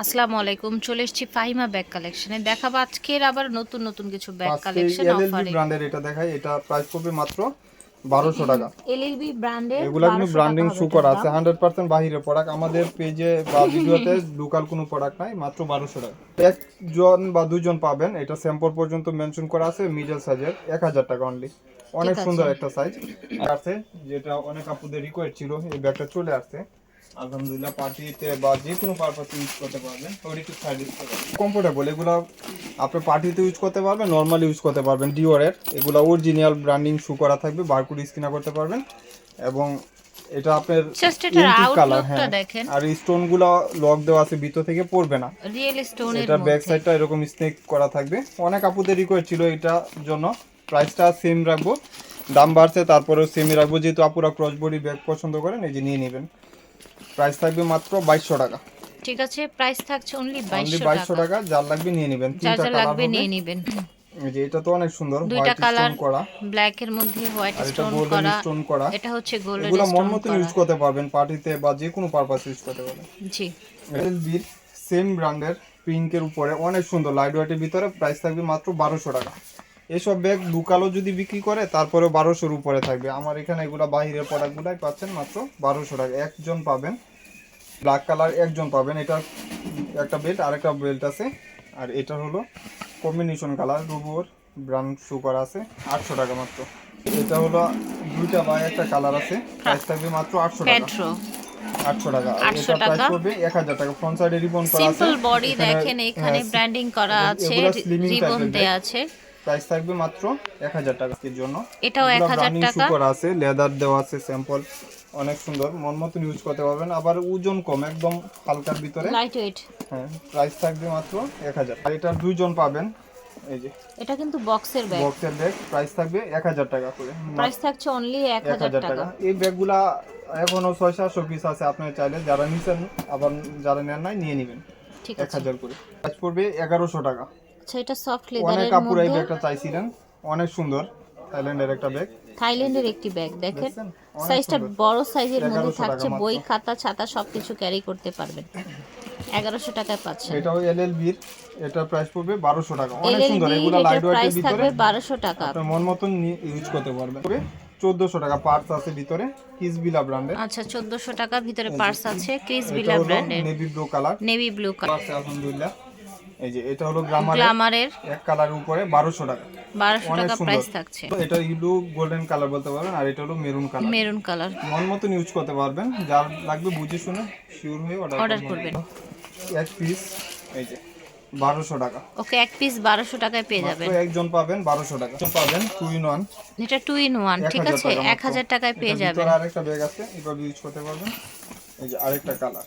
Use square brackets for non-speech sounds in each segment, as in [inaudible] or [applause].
আসসালামু আলাইকুম চলে এসেছি ফাহিমা ব্যাগ কালেকশনে দেখাবো আজকের আবার নতুন নতুন কিছু ব্যাগ কালেকশন অফারে ব্র্যান্ডের এটা দেখাই এটা প্রাইস পড়বে মাত্র বারোশো টাকা। এলএলবি ব্র্যান্ডের এগুলা কিন্তু ব্র্যান্ডিং শু করা আছে হান্ড্রেড পার্সেন্ট বাহিরে প্রোডাক্ট আমাদের পেজে বা [laughs] ভিডিওতে লোকাল কোনো প্রোডাক্ট নাই মাত্র বারোশো টাকা। একজন বা দুজন পাবেন এটা স্যাম্পল পর্যন্ত মেনশন করা আছে মিডল সাইজের এক হাজার টাকা অনলি অনেক সুন্দর একটা সাইজ আছে যেটা অনেক আপুদের রিকোয়েস্ট ছিল এই ব্যাগটা চলে আসছে। আলহামদুলিল্লাহ পার্টিতে বা যে কোনো পারপাসে ইউজ করতে পারবেন। ওটি একটু সাইড কমফোর্টেবল এগুলো আপনি পার্টিতে ইউজ করতে পারবেন নর্মালি ইউজ করতে পারবেন ডিওরের এগুলো অরিজিনাল ব্র্যান্ডিং শু করা থাকবে বারকুড স্কিনা করতে পারবেন। এবং এটা আপনার কালার হ্যাঁ। আর এই স্টোনগুলো লক দেওয়া আছে ভিতর থেকে পড়বে না। রিয়েল এটা ব্যাক সাইডটা এরকম স্নেক করা থাকবে। অনেক আপুদের রিকোয়েস্ট ছিল এটার জন্য। প্রাইসটা সেম রাখব। দাম বাড়ছে তারপরেও সেমই রাখব। যেহেতু আপুরা ক্রস বডি ব্যাগ পছন্দ করেন এই যে নিয়ে নেবেন। প্রাইস থাকবে মাত্র বাইশশো টাকা। ঠিক আছে প্রাইস থাকছে অনলি অনলি 2200 বাইশশো টাকা। টাকা যার লাগবে নিয়ে নেবেন। তিনটা কালার লাগবে নিয়ে নেবেন। এই যে এটা তো অনেক সুন্দর দুইটা হোয়াইট কালার স্টোন করা। ব্ল্যাক এর মধ্যে হোয়াইট স্টোন করা। স্টোন করা। এটা হচ্ছে গোল্ডেন এগুলো মন মতো ইউজ করতে পারবেন পার্টিতে বা যে কোনো পারপাসে ইউজ করতে পারবেন। জি। এলবির সেম ব্র্যান্ডের পিঙ্কের উপরে অনেক সুন্দর। লাইট ওয়েটের ভিতরে প্রাইস থাকবে মাত্র বারোশো টাকা। এসব ব্যাগ দুকালো যদি বিক্রি করে তারপরে বারোশোর উপরে থাকবে। আমার এখানে এগুলো বাহিরের প্রোডাক্টগুলাই পাচ্ছেন মাত্র বারোশো টাকা। একজন পাবেন ব্ল্যাক কালার একজন পাবেন। এটা একটা বেল্ট আর একটা বেল্ট আছে। আর এটা হলো কম্বিনেশন কালার রুবোর ব্রান্ড শু করা আছে আটশো টাকা মাত্র। এটা হলো দুইটা বা একটা কালার আছে প্রাইস থাকবে মাত্র আটশো টাকা। আটশো টাকা। 800 এটা প্রাইস টাকা। এক হাজার টাকা। ফ্রন্ট সাইডে রিবন করা আছে। সিম্পল বডি দেখেন এখানে হ্যাঁ, ব্র্যান্ডিং করা আছে রিবন এর দেয়া আছে। প্রাইস থাকবে মাত্র এক হাজার টাকার জন্য এটাও এগুলা 1000 টাকা। করা আছে লেদার দেওয়া আছে স্যাম্পল অনেক সুন্দর। মন মতন ইউজ করতে পারবেন। আবার ওজন কম একদম হালকার ভিতরে। লাইট ওয়েট হ্যাঁ প্রাইস থাকবে মাত্র এক হাজার। আর এটা দুইজন পাবেন। এই যে এটা কিন্তু বক্সের ব্যাগ বক্সের ব্যাগ প্রাইস থাকবে এক হাজার টাকা করে। প্রাইস থাকছে অনলি এক এক হাজার টাকা। এই ব্যাগগুলা এখনও ছয় সাতশো পিস আছে আপনার চাইলে যারা নিচ্ছেন আবার যারা নেন নাই নিয়ে নেবেন। ঠিক এক আছে হাজার করে। প্রাইস পড়বে এগারোশো টাকা। আচ্ছা এটা সফট অনেক লেদারের মধ্যে। ব্যাগটা চাইছিলেন। অনেক সুন্দর। থাইল্যান্ডের একটা ব্যাগ থাইল্যান্ডের একটি ব্যাগ দেখেন। সাইজটা বড় সাইজের মধ্যে থাকছে বই খাতা ছাতা সবকিছু ক্যারি করতে পারবেন। এগারোশো টাকায় পাচ্ছেন। এটাও এলএলবির এটা প্রাইস পড়বে বারোশো টাকা। অনেক সুন্দর। এগুলো লাইট ওয়েটের ভিতরে থাকবে বারোশো টাকা। আপনার মন মতন ইউজ করতে পারবেন। চোদ্দশো টাকা পার্টস আছে ভিতরে কিসবিলা ব্র্যান্ডের আচ্ছা চোদ্দশো টাকা ভিতরে পার্স আছে ক্রিস এটা বিলা ব্র্যান্ডের navy blue colour navy blue colour আলহামদুলিল্লাহ। এই যে এটা হলো গ্লামারের এক কালার উপরে বারোশো টাকা। বারোশো অনেক টাকা প্রাইস থাকছে। তো এটা ইলু গোল্ডেন কালার বলতে পারবেন আর এটা হলো মেরুন কালার। Maroon colour. মন মতন ইউজ করতে পারবেন। যার লাগবে বুঝে শুনে শিওর হয়ে অর্ডার করবেন। এক পিস এই যে বারোশো টাকা। ওকে এক পিস বারোশো টাকায় পেয়ে যাবেন। একজন পাবেন বারোশো টাকা। একজন পাবেন টু ইন ওয়ান এটা টু ইন ওয়ান ঠিক আছে? এক হাজার টাকায় পেয়ে যাবেন। আরেকটা ব্যাগ আছে এভাবে ইউজ করতে পারবেন। এই যে আরেকটা কালার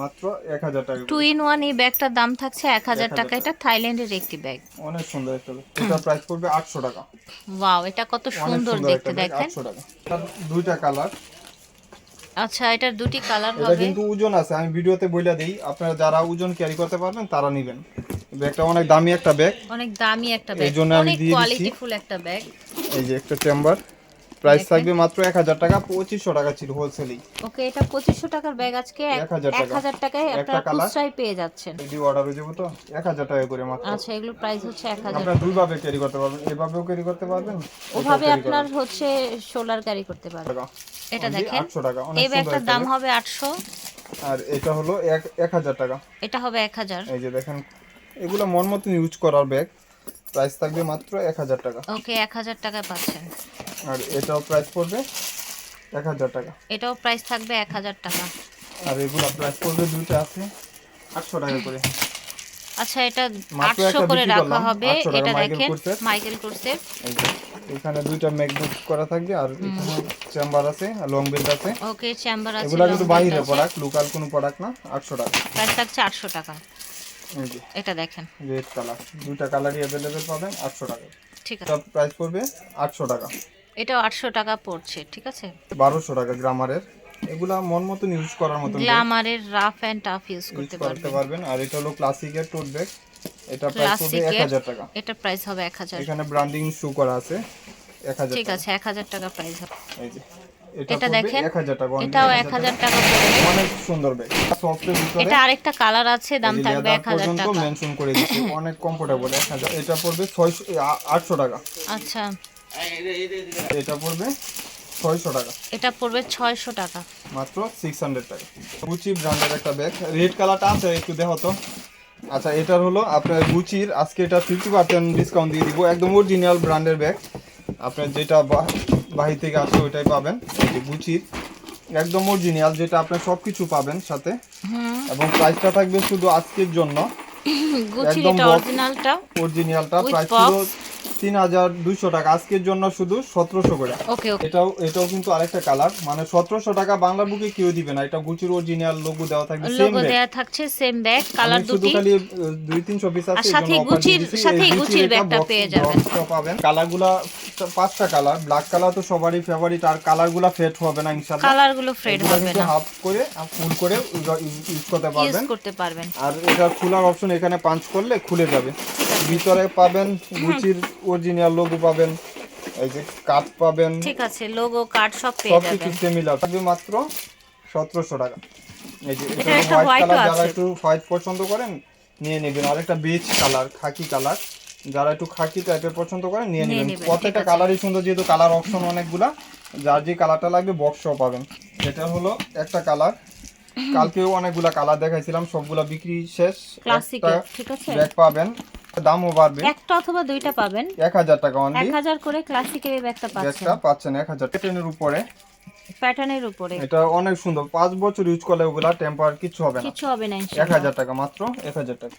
মাত্র এক হাজার টাকা টু ইন ওয়ান এই ব্যাগটার দাম থাকছে এক হাজার টাকা। এটা থাইল্যান্ডের একটি ব্যাগ। অনেক সুন্দর একটা ব্যাগ। এটা প্রাইস পড়বে আটশো টাকা। ওয়াও এটা কত সুন্দর দেখতে দেখেন। আটশো টাকা। দুইটা কালার আচ্ছা এটার দুটি কালার এটা কিন্তু ওজন আছে। আমি ভিডিওতে বইলা দিই আপনারা যারা ওজন ক্যারি করতে পারবেন তারা নেবেন। ব্যাগটা অনেক দামি একটা ব্যাগ। অনেক দামি একটা ব্যাগ। অনেক। কোয়ালিটিফুল একটা ব্যাগ। এই যে একটা চেম্বার প্রাইস থাকবে মাত্র এক হাজার টাকা পঁচিশশো টাকা ছিল হোলসেলেই ওকে এটা পঁচিশশো টাকার ব্যাগ আজকে 1000 টাকা। টাকায় একটা আপনারা খুচরায় পেয়ে যাচ্ছেন। যদি অর্ডার হয়ে যাব তো? এক হাজার টাকা করে মাত্র। আচ্ছা এগুলোর প্রাইস হচ্ছে এক হাজার। আপনারা দুইভাবে ক্যারি করতে পারবেন। এভাবেও ক্যারি করতে পারবেন ওভাবে আপনার হচ্ছে সোলার ক্যারি করতে পারবেন। এটা দেখেন। আটশো টাকা অনেক এই ব্যাগটার দাম হবে আটশো। আর এটা হলো এক এক হাজার টাকা। এটা হবে এক হাজার। এই যে দেখেন এগুলো মন মতন ইউজ করার ব্যাগ প্রাইস থাকবে মাত্র এক হাজার টাকা। ওকে এক হাজার টাকায় পাচ্ছেন। আর এটাও প্রাইস পড়বে এক হাজার টাকা। এটাও প্রাইস থাকবে এক হাজার টাকা। আর এগুলো প্রাইস পড়বে দুইটা আছে আটশো টাকা করে। আচ্ছা এটা আটশো করে রাখা হবে। এটা দেখেন মাইকেল কোর্সের এখানে দুইটা ম্যাগনেট করা থাকবে আর এখানে চেম্বার আছে আর লং বেল্ট আছে। ওকে চেম্বার আছে এগুলো কিন্তু বাইরের প্রোডাক্ট লোকাল কোনো প্রোডাক্ট না আটশো টাকা। প্রাইস থাকছে আটশো টাকা। এই এটা দেখেন। রেড কালার দুইটা কালারই অ্যাভেলেবেল পাবেন আটশো টাকা। ঠিক আছে। সব প্রাইস পড়বে আটশো টাকা। এটাও আটশো টাকা পড়ছে ঠিক আছে? বারোশো টাকা গ্রামারের। এগুলা মন মতন ইউজ করার মতন গ্লামারের রাফ অ্যান্ড টাফ ইউজ করতে পারবেন। আর এটা হলো ক্লাসিকের টোট ব্যাগ এটা প্রাইস ক্লাসিকের হাজার টাকা। এটা প্রাইস হবে এক হাজার। এখানে ব্র্যান্ডিং শু করা আছে। এক হাজার ঠিক আছে এক হাজার টাকা প্রাইস হবে। এই যে এটা এটা দেখেন 1000 টাকা এটাও 1000 অনেক সুন্দর ব্যাগ সফটের ভিতরে এটা আরেকটা কালার আছে দাম থাকবে leather এক হাজার পর্যন্ত টাকা। মেনশন করে দিচ্ছি। অনেক কমফোর্টেবল 1000 এটা পড়বে 600 800 টাকা। আচ্ছা। এটা পড়বে 600 টাকা। এটা পড়বে ছয়শো টাকা। মাত্র 600 টাকা। গুচি ব্র্যান্ডের একটা ব্যাগ রেড কালারটা আছে একটু দেখো তো। আচ্ছা এটার হলো আপনার গুচির আজকে এটা ফিফটি পার্সেন্ট ডিসকাউন্ট দিয়ে দিব। একদম অরিজিনাল ব্র্যান্ডের ব্যাগ আপনার যেটা বা- বাহির থেকে আসে ওইটাই পাবেন। এই গুচির একদম অরিজিনাল যেটা আপনার সব কিছু পাবেন সাথে। এবং প্রাইসটা থাকবে শুধু আজকের জন্য। [coughs] গুচির একদম এটা অরিজিনালটা অরিজিনালটা প্রাইস ছিল তিন হাজার দুইশো টাকা। আজকের জন্য শুধু সতেরোশো করে। এটাও এটাও কিন্তু আরেকটা কালার। মানে সতেরোশো টাকা বাংলা বুকে কেউ দিবে না। এটা গুচির অরিজিনাল লোগো দেওয়া থাকবে লোগো দেয়া থাকছে সেম ব্যাগ কালার শুধু খালি দুই তিনশো পিস আছে সাথে গুচির- সাথে গুচির ব্যাগটা পেয়ে যাবেন। পাবেন। কালারগুলা পাঁচটা কালার। ব্ল্যাক কালার তো সবারই ফেভারিট আর কালারগুলা ফেট হবে না ইনশাআল্লাহ। কালারগুলো ফ্রেড হবে না। হাফ করে ফুল করে ইউজ করতে ইউজ করতে পারবেন। আর এটা খোলার অপশন এখানে পাঞ্চ করলে খুলে যাবে। ভিতরে পাবেন গুচির অরিজিনাল লোগো পাবেন এই যে কাঠ পাবেন। ঠিক আছে লোগো কার্ড সব পেয়ে যাবেন। সব কিছু সিমিলার থাকবে মাত্র সতেরোশো টাকা। এই যে এটা একটা হোয়াইট কালার যারা একটু হোয়াইট পছন্দ করেন নিয়ে নেবেন। আর একটা বেজ কালার খাকি কালার যারা একটু খাকি টাইপের পছন্দ করেন নিয়ে নেবেন। প্রত্যেকটা কালারই সুন্দর যেহেতু কালার অপশন অনেকগুলা যার যে কালারটা লাগবে বক্সও পাবেন। এটা হলো একটা কালার কালকেও অনেকগুলা কালার দেখাইছিলাম সবগুলা বিক্রি শেষ। আছে। ব্যাগ পাবেন। দামও বাড়বে। একটা অথবা দুইটা পাবেন। এক হাজার টাকা অনলি হাজার করে ক্লাসিকের এই ব্যাগটা পাচ্ছেন ব্যাগটা পাচ্ছেন। এক হাজার। টেনের উপরে। প্যাটার্নের উপরে। এটা অনেক সুন্দর। পাঁচ বছর ইউজ করলে ওগুলা টেম্পার কিছু হবে না। কিছু হবে না ইনশাআল্লাহ। হাজার টাকা মাত্র এক হাজার টাকা।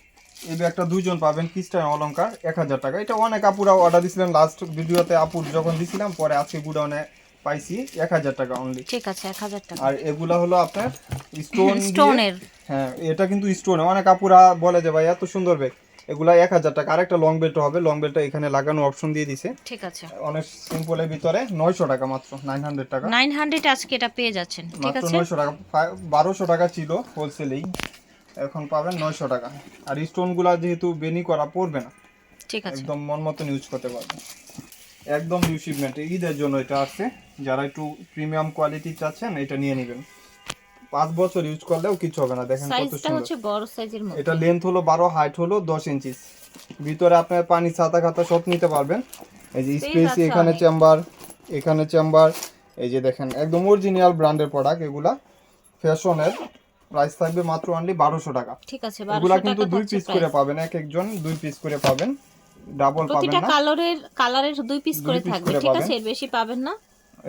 এই ব্যাগটা দুইজন পাবেন কিস্টার অলংকার এক হাজার টাকা। এটা অনেক আপুরা অর্ডার দিছিলেন লাস্ট ভিডিওতে আপুর যখন দিছিলাম পরে আজকে গুডাউনে পাইছি এক হাজার টাকা অনলি ঠিক আছে এক হাজার টাকা। আর এগুলা হলো আপনার স্টোন স্টোনের [laughs] হ্যাঁ এটা কিন্তু স্টোন অনেক আপুরা বলে যে ভাই এত সুন্দর ব্যাগ এগুলা এক হাজার টাকা। আরেকটা লং বেল্ট হবে। লং বেল্টটা এখানে লাগানো অপশন দিয়ে দিছে। ঠিক আছে। অনেক সিম্পলের ভিতরে নয়শো টাকা মাত্র নাইন হান্ড্রেড টাকা। নাইন হান্ড্রেড আজকে এটা পেয়ে যাচ্ছেন ঠিক আছে? নয়শো টাকা। বারোশো টাকা ছিল হোলসেলেই এখন পাবেন নয়শো টাকা। আর স্টোনগুলা যেহেতু বেনি করা পড়বে না ঠিক আছে। একদম মন মতন ইউজ করতে পারবেন। একদম নিউ শিপমেন্ট ঈদের জন্য এটা আসছে। যারা একটু প্রিমিয়াম কোয়ালিটি চাচ্ছেন এটা নিয়ে নেবেন। পাঁচ বছর ইউজ করলেও কিছু হবে না। দেখেন কত সাইজটা সুন্দর। হচ্ছে বড় সাইজের মধ্যে। এটা লেন্থ হলো বারো হাইট হলো দশ ইঞ্চি ভিতরে আপনার পানি ছাতা খাতা সব নিতে পারবেন। এই যে স্পেস এখানে চেম্বার এখানে চেম্বার এই যে দেখেন একদম অরিজিনাল ব্র্যান্ডের প্রোডাক্ট এগুলা ফ্যাশনের প্রাইস থাকবে মাত্র অনলি বারোশো টাকা। ঠিক আছে এগুলা কিন্তু দুই পিস করে পাবেন এক একজন দুই পিস করে পাবেন। ডাবল পাবেন প্রতিটা না। কালারের কালারের দুই পিস করে থাকবে ঠিক। আছে? এর বেশি পাবেন না।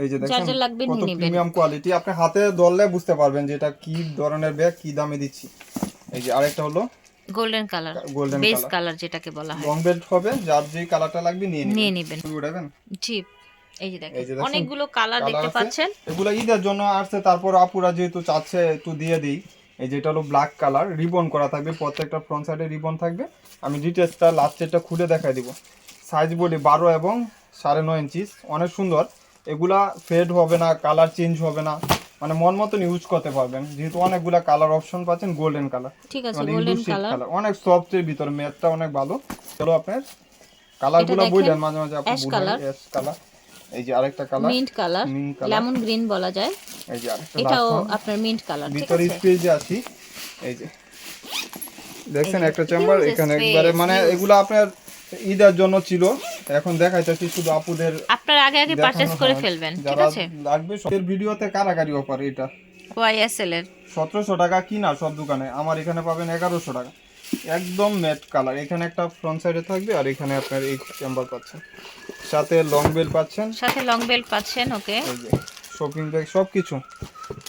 এই যে দেখেন লাগবে কত। প্রিমিয়াম কোয়ালিটি আপনি হাতে ধরলে বুঝতে পারবেন যে এটা কি ধরনের ব্যাগ কি দামে দিচ্ছি। এই যে আরেকটা হলো golden colour golden base colour যেটাকে বলা হয়। লং বেল্ট হবে যার যে কালারটা লাগবে নিয়ে নিয়ে নিবেন। জি এই যে দেখেন। অনেকগুলো কালার কালার দেখতে পাচ্ছেন। এগুলো ঈদের জন্য আসছে তারপর আপুরা যেহেতু চাচ্ছে একটু দিয়ে দিই। এই যেটা হলো ব্ল্যাক কালার রিবন করা থাকবে প্রত্যেকটা ফ্রন্ট সাইডে রিবন থাকবে। আমি ডিটেলসটা লাস্টেরটা খুলে দেখাই দিব। সাইজ বলি বারো এবং সাড়ে নয় ইঞ্চিস অনেক সুন্দর। এগুলা ফেড হবে না কালার চেঞ্জ হবে না। মানে মন মতন ইউজ করতে পারবেন। যেহেতু অনেকগুলা কালার অপশন পাচ্ছেন গোল্ডেন কালার ঠিক আছে মানে গোল্ডেন কালার কালার অনেক সফট এর ভিতরে ম্যাটটা অনেক ভালো। চলো আপনার কালারগুলো বুঝলেন মাঝে মাঝে আপনি colour। অ্যাশ কালার এই যে আরেকটা colour mint colour lemon green বলা যায়। এই যে আরেকটা এটাও আপনার মিন্ট কালার ভিতরে আছে। স্পেস যে আছি। এই যে। দেখছেন একটা চেম্বার এখানে একবারে মানে এগুলো আপনার ঈদের জন্য ছিল। এখন দেখাইতেছি শুধু আপুদের আপনার আগে আগে পারচেজ করে ফেলবেন ঠিক আছে? লাগবে সবের ভিডিওতে কারাকারি অফার এটা? ওয়াইএসএল এর। সতেরোশো টাকা কিনা সব দোকানে আমার এখানে পাবেন এগারোশো টাকা। একদম ম্যাট কালার এখানে একটা ফ্রন্ট সাইডে থাকবে আর এখানে আপনার এই চেম্বার পাচ্ছেন। সাথে লং বেল পাচ্ছেন। সাথে লং বেল্ট পাচ্ছেন ওকে। শপিং ব্যাগ সব কিছু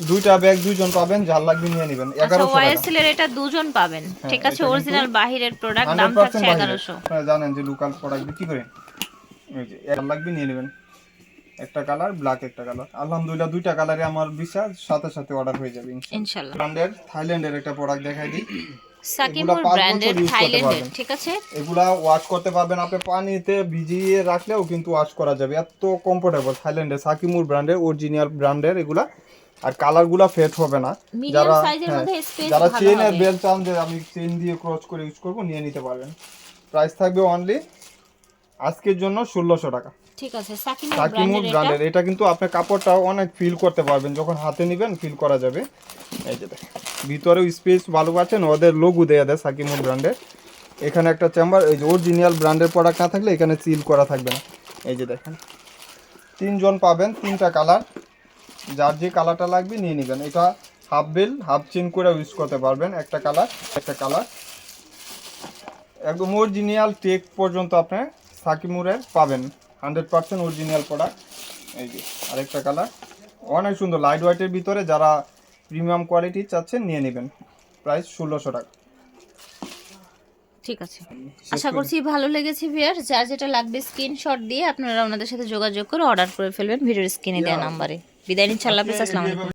দুইটা ব্যাগ দুইজন পাবেন যার লাগবে নিয়ে নেবেন। আচ্ছা এগারোশো টাকা। ওয়াইএসএল এর এটা দুজন পাবেন হ্যাঁ, ঠিক আছে? অরিজিনাল বাহিরের প্রোডাক্ট দাম থাকছে পার্সেন্ট এগারোশো। আপনারা জানেন যে লোকাল প্রোডাক্ট বিক্রি এর লাগবে নিয়ে নেবেন। একটা কালার ব্ল্যাক একটা কালার আলহামদুলিল্লাহ দুইটা কালারে আমার বিশ্বাস সাথে সাথে অর্ডার হয়ে যাবে ইনশাল্লাহ ব্র্যান্ডের থাইল্যান্ডের একটা প্রোডাক্ট দেখাই দিই। সাকিমুর ব্র্যান্ডের থাইল্যান্ডের। ঠিক আছে? এগুলা ওয়াশ করতে পারবেন আপনি পানিতে ভিজিয়ে রাখলেও কিন্তু ওয়াশ করা যাবে। এত কমফোর্টেবল থাইল্যান্ডের সাকিমুর ব্র্যান্ডের অরিজিনাল ব্র্যান্ডের এগুলা। আর কালারগুলা ফেট হবে না। যারা হ্যাঁ, যারা চেনের বেল চান যে আমি চেন দিয়ে ক্রস করে ইউজ করব নিয়ে নিতে পারবেন। প্রাইস থাকবে অনলি আজকের জন্য ষোলোশো টাকা। ঠিক আছে ব্র্যান্ডের এটা। কিন্তু আপনি কাপড়টাও অনেক ফিল করতে পারবেন যখন হাতে নেবেন ফিল করা যাবে। এই যে দেখেন ভিতরেও স্পেস ভালো পাচ্ছেন ওদের লোগো দেয়া ব্র্যান্ডের এখানে একটা চেম্বার এই যে অরিজিনাল ব্র্যান্ডের প্রোডাক্ট না থাকলে এখানে সিল করা থাকবে না। এই যে দেখেন তিনজন পাবেন তিনটা কালার যার যে কালারটা লাগবে নিয়ে নেবেন। এটা হাফ বেল হাফ চেন করে ইউজ করতে পারবেন একটা কালার একটা কালার একদম অরিজিনাল টেক পর্যন্ত আপনি সাকিমুরের পাবেন। হান্ড্রেড পার্সেন্ট অরিজিনাল প্রোডাক্ট এই যে আরেকটা কালার অনেক সুন্দর লাইট ওয়াইটের ভিতরে যারা প্রিমিয়াম কোয়ালিটি চাচ্ছেন নিয়ে নেবেন। প্রাইস ষোলোশো টাকা। ঠিক আছে। আশা করছি ভালো লেগেছে ভিয়ার যার যেটা লাগবে স্ক্রিনশট দিয়ে আপনারা ওনাদের সাথে যোগাযোগ করে অর্ডার করে ফেলবেন ভিডিওর স্ক্রিনে দেওয়া নাম্বারে বিদায় নিচ্ছি আল্লাহ হাফেজ আসসালামু আলাইকুম।